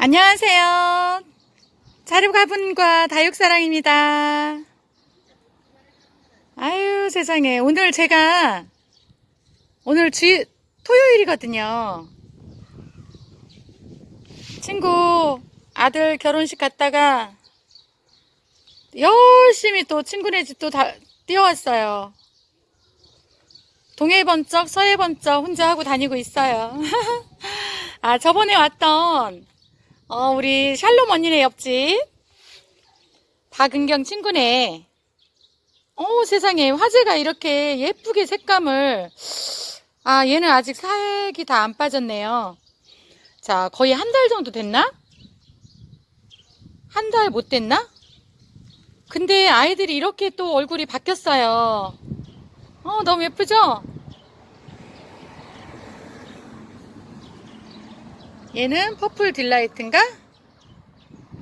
안녕하세요. 자르가분과 다육사랑입니다. 아유, 세상에. 오늘 제가, 오늘 주, 토요일이거든요. 친구 아들 결혼식 갔다가 열심히 또 친구네 집또다 뛰어왔어요. 동해 번쩍, 서해 번쩍 혼자 하고 다니고 있어요. 아, 저번에 왔던 어, 우리 샬롬 언니네 옆집. 박은경 친구네. 어, 세상에. 화재가 이렇게 예쁘게 색감을. 아, 얘는 아직 살기 다안 빠졌네요. 자, 거의 한 달 정도 됐나? 한 달 못 됐나? 근데 아이들이 이렇게 또 얼굴이 바뀌었어요. 어, 너무 예쁘죠? 얘는 퍼플 딜라이트인가?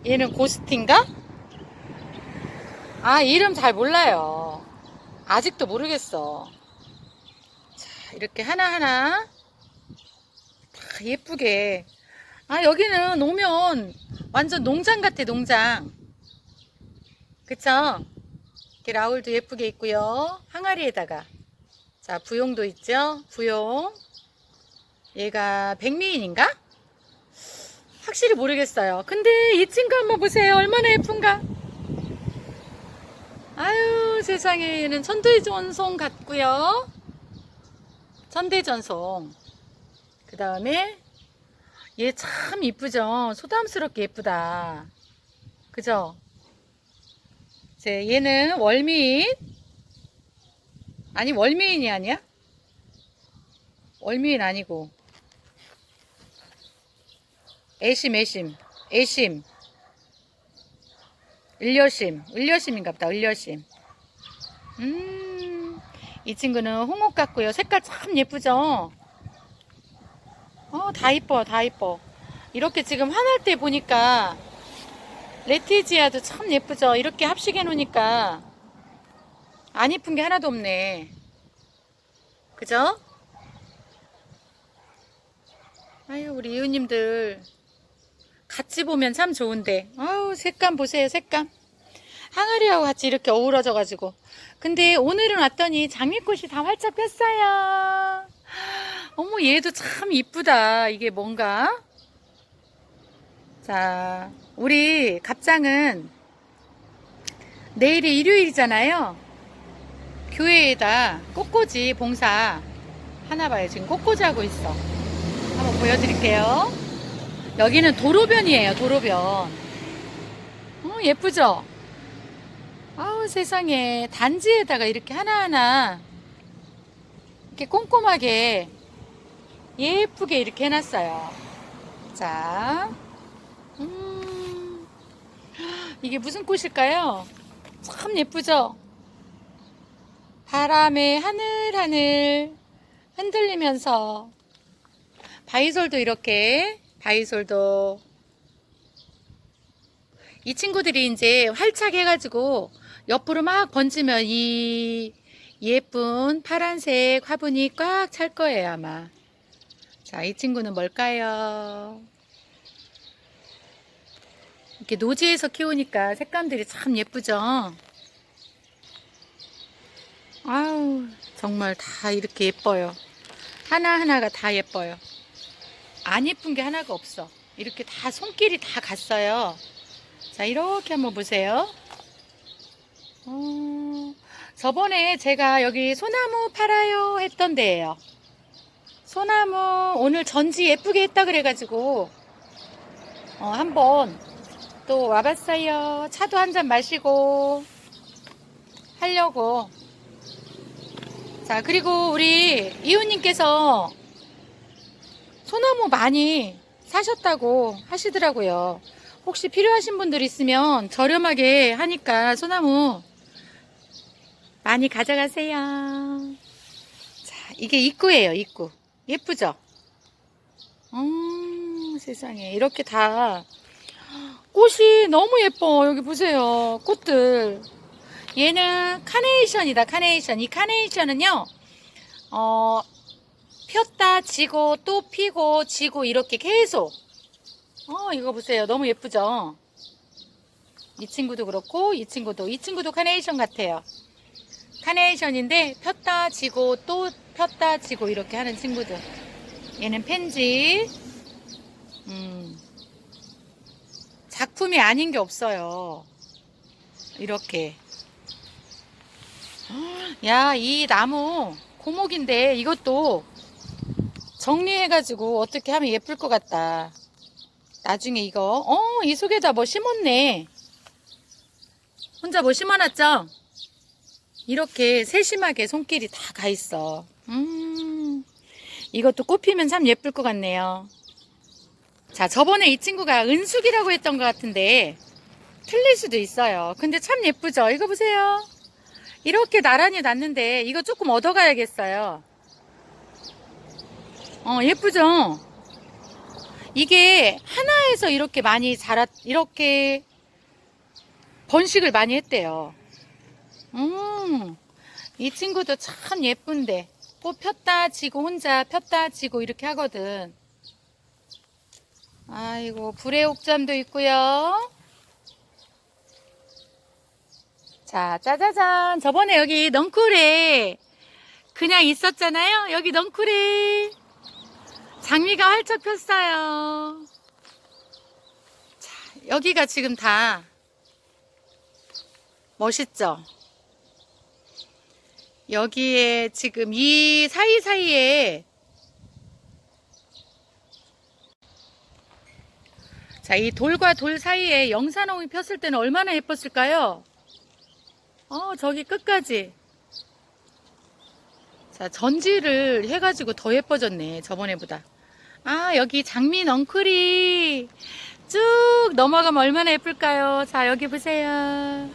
얘는 고스트인가? 아, 이름 잘 몰라요. 아직도 모르겠어. 자, 이렇게 하나하나 다 예쁘게. 아, 여기는 오면 완전 농장 같아, 농장. 그쵸? 이렇게 라울도 예쁘게 있고요. 항아리에다가. 자, 부용도 있죠? 부용. 얘가 백미인인가? 확실히 모르겠어요. 근데 이 친구 한번 보세요. 얼마나 예쁜가? 아유, 세상에. 얘는 천대전송 같고요. 천대전송. 그 다음에 얘 참 이쁘죠? 소담스럽게 예쁘다. 그죠? 이제 얘는 월미인. 아니, 월미인이 아니야? 월미인 아니고. 애심, 애심, 애심. 을려심, 을려심인가 보다, 을려심. 음, 이 친구는 홍옥 같고요. 색깔 참 예쁘죠? 어, 다 이뻐, 다 이뻐. 이렇게 지금 화날 때 보니까, 레티지아도 참 예쁘죠? 이렇게 합식해 놓으니까, 안 이쁜 게 하나도 없네. 그죠? 아유, 우리 이웃님들, 같이 보면 참 좋은데. 아우, 색감 보세요, 색감. 항아리하고 같이 이렇게 어우러져 가지고. 근데 오늘은 왔더니 장미꽃이 다 활짝 폈어요. 어머, 얘도 참 이쁘다. 이게 뭔가? 자, 우리 갑장은 내일이 일요일이잖아요. 교회에다 꽃꽂이 봉사 하나 봐요. 지금 꽃꽂이 하고 있어. 한번 보여드릴게요. 여기는 도로변이에요, 도로변. 어, 예쁘죠? 아우, 세상에. 단지에다가 이렇게 하나하나 이렇게 꼼꼼하게 예쁘게 이렇게 해놨어요. 자, 음, 이게 무슨 꽃일까요? 참 예쁘죠? 바람에 하늘하늘 흔들리면서 바이솔도 이렇게 바이솔도. 이 친구들이 이제 활착 해가지고 옆으로 막 번지면 이 예쁜 파란색 화분이 꽉 찰 거예요 아마. 자 이 친구는 뭘까요? 이렇게 노지에서 키우니까 색감들이 참 예쁘죠? 아우 정말 다 이렇게 예뻐요. 하나하나가 다 예뻐요 안 예쁜 게 하나가 없어. 이렇게 다 손길이 다 갔어요. 자, 이렇게 한번 보세요. 어, 저번에 제가 여기 소나무 팔아요 했던 데예요. 소나무 오늘 전지 예쁘게 했다 그래가지고 어, 한번 또 와봤어요. 차도 한 잔 마시고 하려고. 자, 그리고 우리 이웃님께서 소나무 많이 사셨다고 하시더라고요. 혹시 필요하신 분들 있으면 저렴하게 하니까 소나무 많이 가져가세요. 자, 이게 입구예요, 입구. 예쁘죠? 음, 세상에. 이렇게 다 꽃이 너무 예뻐. 여기 보세요. 꽃들. 얘는 카네이션이다, 카네이션. 이 카네이션은요, 어, 폈다 지고 또 피고 지고 이렇게 계속 어, 이거 보세요. 너무 예쁘죠? 이 친구도 그렇고, 이 친구도, 이 친구도 카네이션 같아요. 카네이션인데, 폈다 지고, 또 폈다 지고, 이렇게 하는 친구들. 얘는 펜지. 음. 작품이 아닌 게 없어요. 이렇게. 야, 이 나무 고목인데 이것도 정리해가지고 어떻게 하면 예쁠 것 같다. 나중에 이거, 어, 이 속에다 뭐 심었네. 혼자 뭐 심어놨죠? 이렇게 세심하게 손길이 다 가 있어. 음, 이것도 꽃피면 참 예쁠 것 같네요. 자, 저번에 이 친구가 은숙이라고 했던 것 같은데, 틀릴 수도 있어요. 근데 참 예쁘죠? 이거 보세요. 이렇게 나란히 났는데, 이거 조금 얻어가야겠어요. 어, 예쁘죠? 이게 하나에서 이렇게 많이 자랐, 이렇게 번식을 많이 했대요. 음, 이 친구도 참 예쁜데, 꽃 폈다 지고 혼자 폈다 지고 이렇게 하거든. 아이고, 불의 옥잠도 있고요. 자, 짜자잔. 저번에 여기 넝쿨에 그냥 있었잖아요. 여기 넝쿨에 장미가 활짝 폈어요. 자, 여기가 지금 다 멋있죠? 여기에 지금 이 사이사이에 자, 이 돌과 돌 사이에 영산홍이 폈을 때는 얼마나 예뻤을까요? 어, 저기 끝까지. 자, 전지를 해가지고 더 예뻐졌네, 저번에보다. 아, 여기 장미 넝쿨이 쭉 넘어가면 얼마나 예쁠까요? 자, 여기 보세요.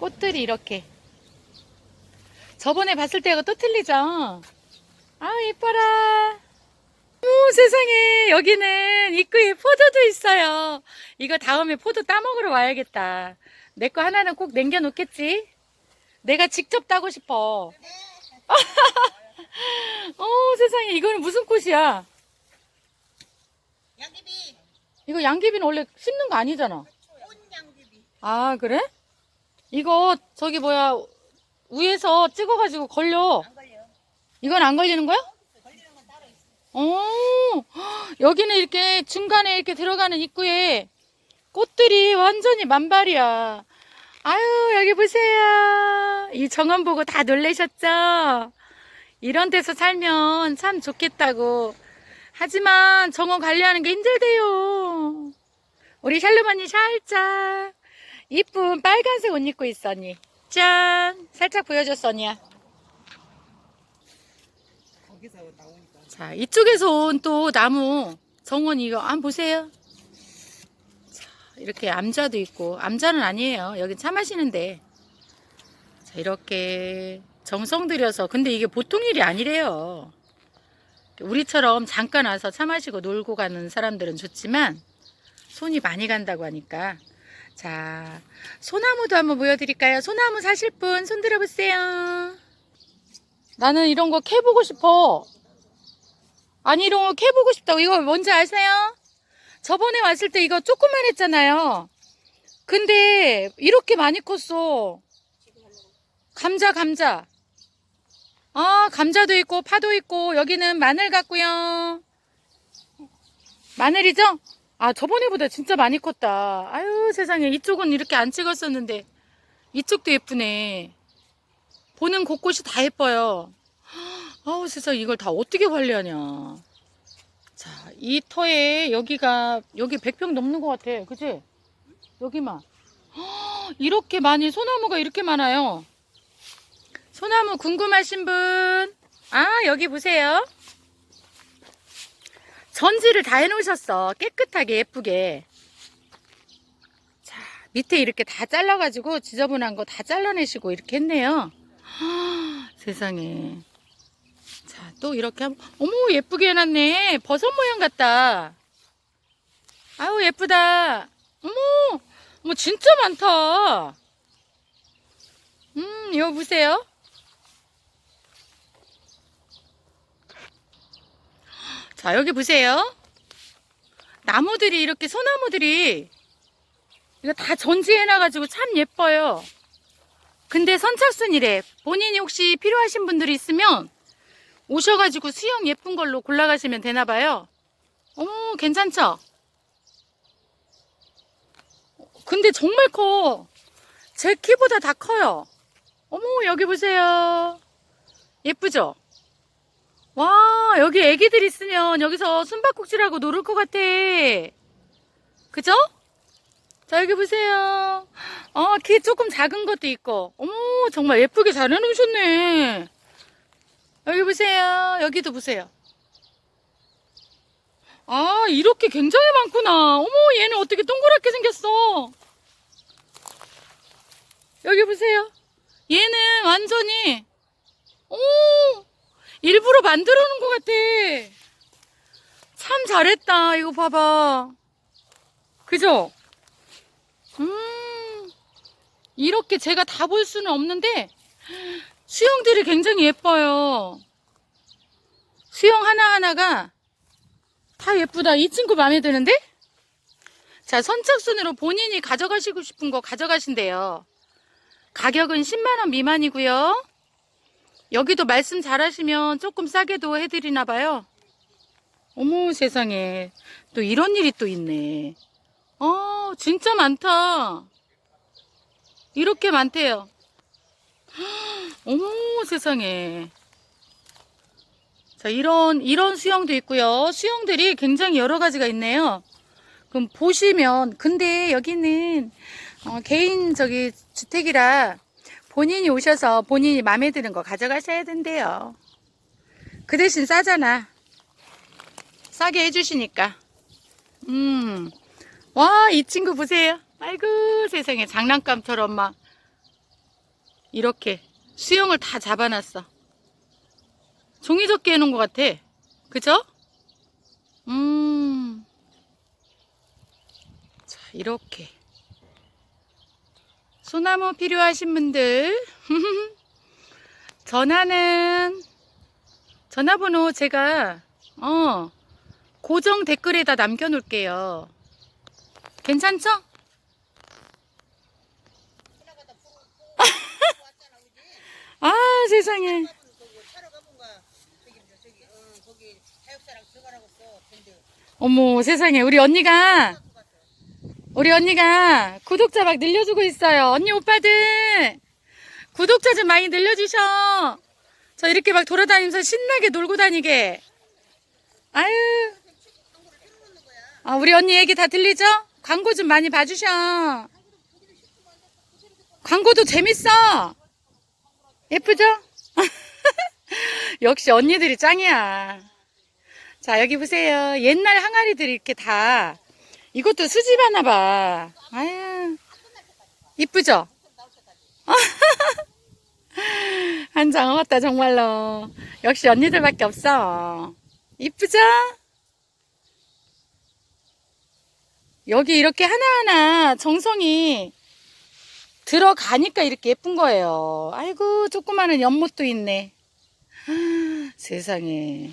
꽃들이 이렇게. 저번에 봤을 때하고 또 틀리죠? 아, 예뻐라. 오, 세상에. 여기는 입구에 포도도 있어요. 이거 다음에 포도 따먹으러 와야겠다. 내 거 하나는 꼭 남겨놓겠지? 내가 직접 따고 싶어. 어, 세상에. 이거는 무슨 꽃이야? 양귀비, 이거 양귀비는 원래 심는 거 아니잖아. 온 양귀비. 아, 그래? 이거 저기 뭐야 위에서 찍어가지고 걸려. 안 걸려. 이건 안 걸리는 거야? 걸리는 건 따로 있어. 어, 여기는 이렇게 중간에 이렇게 들어가는 입구에 꽃들이 완전히 만발이야. 아유, 여기 보세요. 이 정원 보고 다 놀라셨죠? 이런 데서 살면 참 좋겠다고. 하지만 정원 관리하는 게 힘들대요. 우리 샬롬 언니 살짝 이쁜 빨간색 옷 입고 있어, 언니. 짠! 살짝 보여줬어, 언니야. 자, 이쪽에서 온 또 나무 정원 이거 안 보세요. 자, 이렇게 암자도 있고 암자는 아니에요. 여기 차 마시는데. 자, 이렇게 정성 들여서 근데 이게 보통 일이 아니래요. 우리처럼 잠깐 와서 차 마시고 놀고 가는 사람들은 좋지만 손이 많이 간다고 하니까 자, 소나무도 한번 보여드릴까요? 소나무 사실 분 손 들어보세요. 나는 이런 거 캐보고 싶어. 아니 이런 거 캐보고 싶다고 이거 뭔지 아세요? 저번에 왔을 때 이거 조그만 했잖아요 근데 이렇게 많이 컸어 감자 감자 아 감자도 있고 파도 있고 여기는 마늘 같고요 마늘이죠? 아 저번에보다 진짜 많이 컸다 아유 세상에 이쪽은 이렇게 안 찍었었는데 이쪽도 예쁘네 보는 곳곳이 다 예뻐요 아우 세상 이걸 다 어떻게 관리하냐. 자, 이 터에 여기가 여기 100평 넘는 것 같아. 그지? 여기만. 헉, 이렇게 많이 소나무가 이렇게 많아요. 소나무 궁금하신 분? 아, 여기 보세요. 전지를 다 해놓으셨어. 깨끗하게 예쁘게. 자, 밑에 이렇게 다 잘라가지고 지저분한 거 다 잘라내시고 이렇게 했네요. 헉, 세상에. 자, 또 이렇게 하면, 어머, 예쁘게 해놨네. 버섯 모양 같다. 아우, 예쁘다. 어머, 어머, 진짜 많다. 음, 이거 보세요. 자, 여기 보세요. 나무들이 이렇게 소나무들이 이거 다 전지해놔가지고 참 예뻐요. 근데 선착순이래. 본인이 혹시 필요하신 분들이 있으면 오셔가지고 수영 예쁜 걸로 골라가시면 되나봐요. 어머, 괜찮죠? 근데 정말 커. 제 키보다 다 커요. 어머, 여기 보세요. 예쁘죠? 와, 여기 애기들 있으면 여기서 숨바꼭질하고 놀을 것 같아. 그죠? 자, 여기 보세요. 어, 키 조금 작은 것도 있고. 어머, 정말 예쁘게 잘 해놓으셨네. 여기 보세요. 여기도 보세요. 아, 이렇게 굉장히 많구나. 어머, 얘는 어떻게 동그랗게 생겼어. 여기 보세요. 얘는 완전히, 오, 일부러 만들어 놓은 것 같아. 참 잘했다. 이거 봐봐. 그죠? 음, 이렇게 제가 다 볼 수는 없는데, 수영들이 굉장히 예뻐요. 수영 하나하나가 다 예쁘다. 이 친구 마음에 드는데? 자, 선착순으로 본인이 가져가시고 싶은 거 가져가신대요. 가격은 10만원 미만이고요. 여기도 말씀 잘하시면 조금 싸게도 해드리나 봐요. 어머 세상에 또 이런 일이 또 있네. 어 진짜 많다. 이렇게 많대요. 어머 세상에. 자 이런 이런 수영도 있고요. 수영들이 굉장히 여러 가지가 있네요. 그럼 보시면 근데 여기는 어, 개인 저기 주택이라 본인이 오셔서 본인이 마음에 드는 거 가져가셔야 된대요. 그 대신 싸잖아. 싸게 해주시니까. 음. 와, 이 친구 보세요. 아이고, 세상에. 장난감처럼 막. 이렇게. 수영을 다 잡아놨어. 종이 접기 해놓은 것 같아. 그죠? 음. 자, 이렇게. 소나무 필요하신 분들 전화는 전화번호 제가 어 고정 댓글에다. 괜찮죠? 보고 왔잖아, 그지? 아 세상에 어머 세상에 우리 언니가 우리 언니가 구독자 막 늘려주고 있어요. 언니 오빠들 구독자 좀 많이 늘려주셔. 저 이렇게 막 돌아다니면서 신나게 놀고 다니게. 아유. 아, 우리 언니 얘기 다 들리죠? 광고 좀 많이 봐주셔. 광고도 재밌어. 예쁘죠? 역시 언니들이 짱이야. 자, 여기 보세요. 옛날 항아리들이 이렇게 다 이것도 수집 하나 봐. 아유, 이쁘죠? 한장 얻었다, 정말로. 역시 언니들밖에 없어. 이쁘죠? 여기 이렇게 하나하나 정성이 들어가니까 이렇게 예쁜 거예요. 아이고, 조그마한 연못도 있네. 세상에.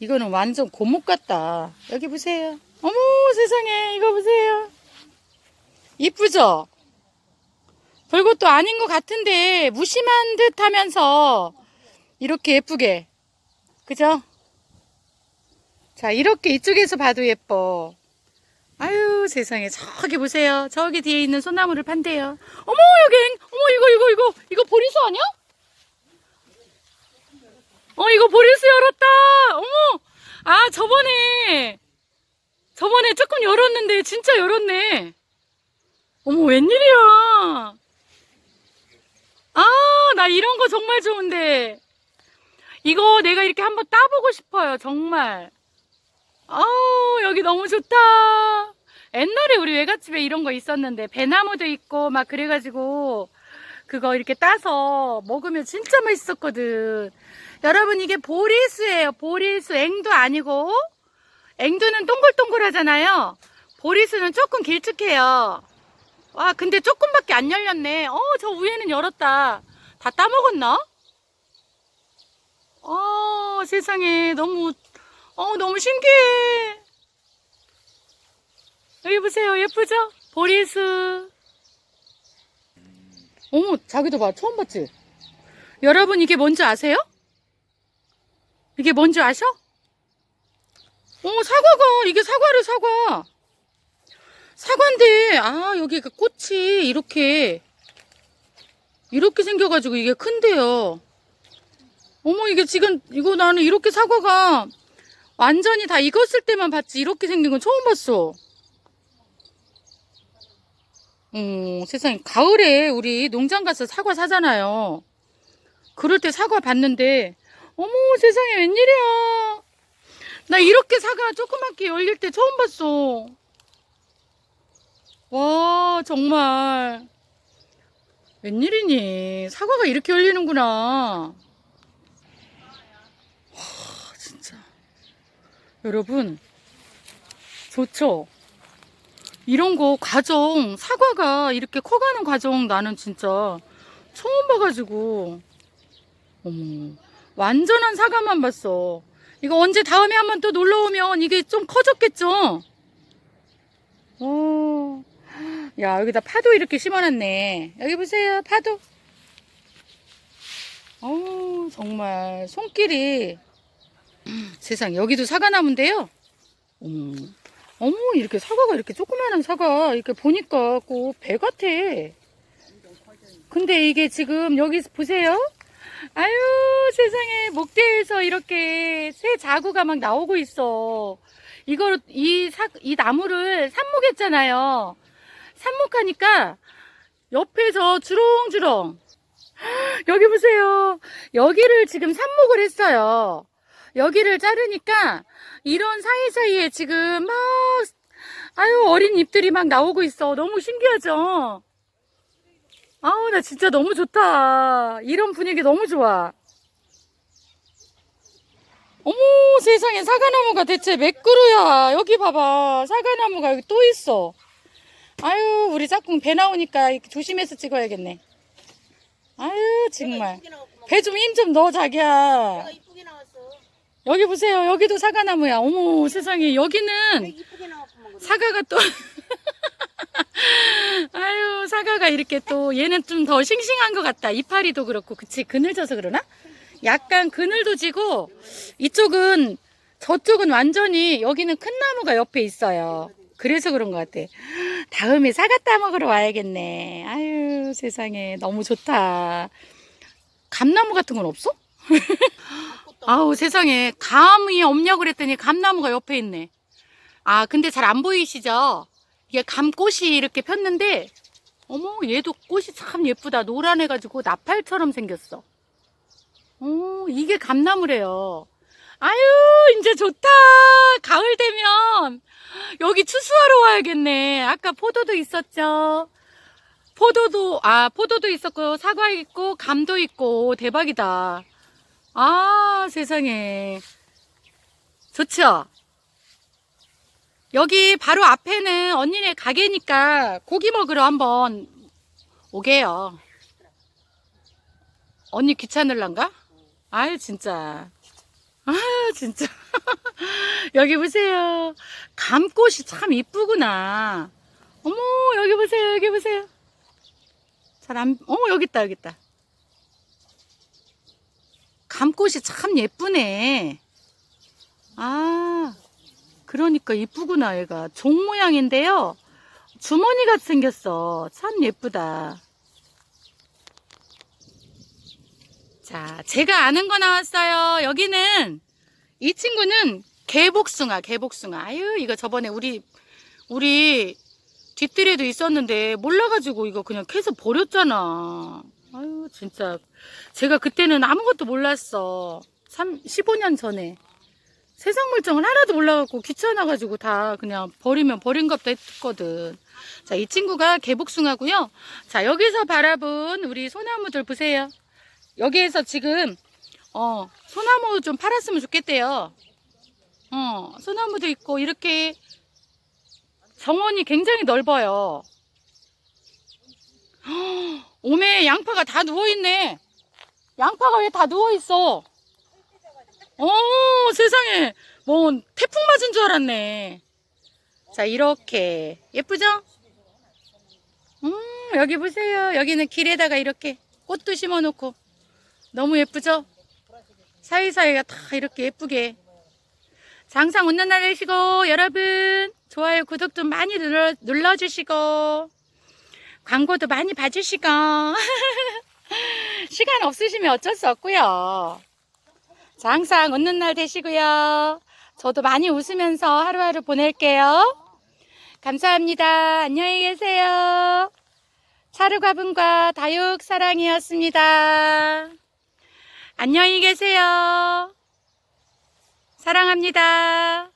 이거는 완전 고목 같다. 여기 보세요. 어머 세상에 이거 보세요. 이쁘죠? 별것도 아닌 것 같은데 무심한 듯 하면서 이렇게 예쁘게. 그죠? 자 이렇게 이쪽에서 봐도 예뻐. 아유 세상에 저기 보세요. 저기 뒤에 있는 소나무를 판대요. 어머 여기 앵- 어머 이거 이거 이거 이거 보리수 아니야? 어 이거 보리수 열었다. 어머 아 저번에 저번에 조금 열었는데 진짜 열었네. 어머 웬일이야. 아 나 이런 거 정말 좋은데. 이거 내가 이렇게 한번 따보고 싶어요 정말. 아우 여기 너무 좋다. 옛날에 우리 외갓집에 이런 거 있었는데 배나무도 있고 막 그래가지고 그거 이렇게 따서 먹으면 진짜 맛있었거든. 여러분 이게 보리수예요. 보리수 앵도 아니고 앵두는 동글동글하잖아요. 보리수는 조금 길쭉해요. 와, 근데 조금밖에 안 열렸네. 어, 저 위에는 열었다. 다 따먹었나? 어, 세상에. 너무, 어, 너무 신기해. 여기 보세요. 예쁘죠? 보리수. 어머, 자기도 봐. 처음 봤지? 여러분, 이게 뭔지 아세요? 이게 뭔지 아셔? 어머, 사과가, 이게 사과래, 사과. 사과인데, 아, 여기 그 꽃이 이렇게, 이렇게 생겨가지고 이게 큰데요. 어머, 이게 지금, 이거 나는 이렇게 사과가 완전히 다 익었을 때만 봤지. 이렇게 생긴 건 처음 봤어. 어, 세상에. 가을에 우리 농장 가서 사과 사잖아요. 그럴 때 사과 봤는데, 어머, 세상에, 웬일이야. 나 이렇게 사과 조그맣게 열릴 때 처음 봤어. 와, 정말. 웬일이니? 사과가 이렇게 열리는구나. 와, 진짜. 여러분, 좋죠? 이런 거 과정, 사과가 이렇게 커가는 과정 나는 진짜 처음 봐가지고, 어머, 완전한 사과만 봤어. 이거 언제 다음에 한번 또 놀러 오면 이게 좀 커졌겠죠? 오, 야, 여기다 파도 이렇게 심어놨네. 여기 보세요, 파도. 어우, 정말, 손길이. 세상, 여기도 사과나무인데요. 어머, 어머, 이렇게 사과가 이렇게 조그마한 사과, 이렇게 보니까 꼭 배 같아. 근데 이게 지금 여기 보세요. 아유, 세상에, 목대에서 이렇게 새 자구가 막 나오고 있어. 이걸, 이 사, 이 나무를 삽목했잖아요. 삽목하니까 옆에서 주렁주렁. 여기 보세요. 여기를 지금 삽목을 했어요. 여기를 자르니까 이런 사이사이에 지금 막 아유 어린 잎들이 막 나오고 있어. 너무 신기하죠? 아우 나 진짜 너무 좋다. 이런 분위기 너무 좋아. 어머 세상에 사과나무가 대체 몇 그루야. 여기 봐봐. 사과나무가 여기 또 있어. 아유 우리 짝꿍 배 나오니까 조심해서 찍어야겠네. 아유 정말. 배 좀 힘좀 넣어 자기야. 여기 보세요. 여기도 사과나무야. 어머 세상에 여기는. 사과가 또 아유 사과가 이렇게 또 얘는 좀 더 싱싱한 것 같다. 이파리도 그렇고 그치 그늘져서 그러나? 약간 그늘도 지고 이쪽은 저쪽은 완전히 여기는 큰 나무가 옆에 있어요. 그래서 그런 것 같아. 다음에 사과 따먹으러 와야겠네. 아유 세상에 너무 좋다. 감나무 같은 건 없어? 아우 세상에 감이 없냐고 그랬더니 감나무가 옆에 있네. 아 근데 잘 안 보이시죠? 이게 감꽃이 이렇게 폈는데 어머 얘도 꽃이 참 예쁘다 노란해가지고 나팔처럼 생겼어. 어 이게 감나무래요. 아유 이제 좋다 가을 되면 여기 추수하러 와야겠네. 아까 포도도 있었죠. 포도도 아 포도도 있었고 사과 있고 감도 있고 대박이다. 아, 세상에. 좋죠? 여기 바로 앞에는 언니네 가게니까 고기 먹으러 한번 오게요. 언니 귀찮을란가? 아유, 진짜. 아유, 진짜. 여기 보세요. 감꽃이 참 이쁘구나. 어머, 여기 보세요, 여기 보세요. 잘 안, 어, 여기 있다, 여기 있다. 감꽃이 참 예쁘네. 아, 그러니까 이쁘구나, 얘가. 종 모양인데요. 주머니 같이 생겼어. 참 예쁘다. 자, 제가 아는 거 나왔어요. 여기는, 이 친구는 개복숭아, 개복숭아. 아유, 이거 저번에 우리, 우리 뒷뜰에도 있었는데, 몰라가지고 이거 그냥 캐서 버렸잖아. 아유, 진짜. 제가 그때는 아무것도 몰랐어. 3, 15년 전에. 세상 물정을 하나도 몰라갖고 귀찮아가지고 다 그냥 버리면 버린갑다 했거든. 자, 이 친구가 개복숭아고요. 자, 여기서 바라본 우리 소나무들 보세요. 여기에서 지금 어 소나무 좀 팔았으면 좋겠대요. 어 소나무도 있고 이렇게 정원이 굉장히 넓어요. 오메 양파가 다 누워 있네. 양파가 왜 다 누워 있어? 어 세상에 뭐 태풍 맞은 줄 알았네. 자, 이렇게. 예쁘죠? 음, 여기 보세요. 여기는 길에다가 이렇게 꽃도 심어 놓고. 너무 예쁘죠? 사이사이가 다 이렇게 예쁘게. 자, 항상 웃는 날 되시고, 여러분, 좋아요, 구독 좀 많이 눌러, 눌러주시고, 광고도 많이 봐주시고, 시간 없으시면 어쩔 수 없고요. 자, 항상 웃는 날 되시고요. 저도 많이 웃으면서 하루하루 보낼게요. 감사합니다. 안녕히 계세요. 차르과분과 다육 사랑이었습니다. 안녕히 계세요. 사랑합니다.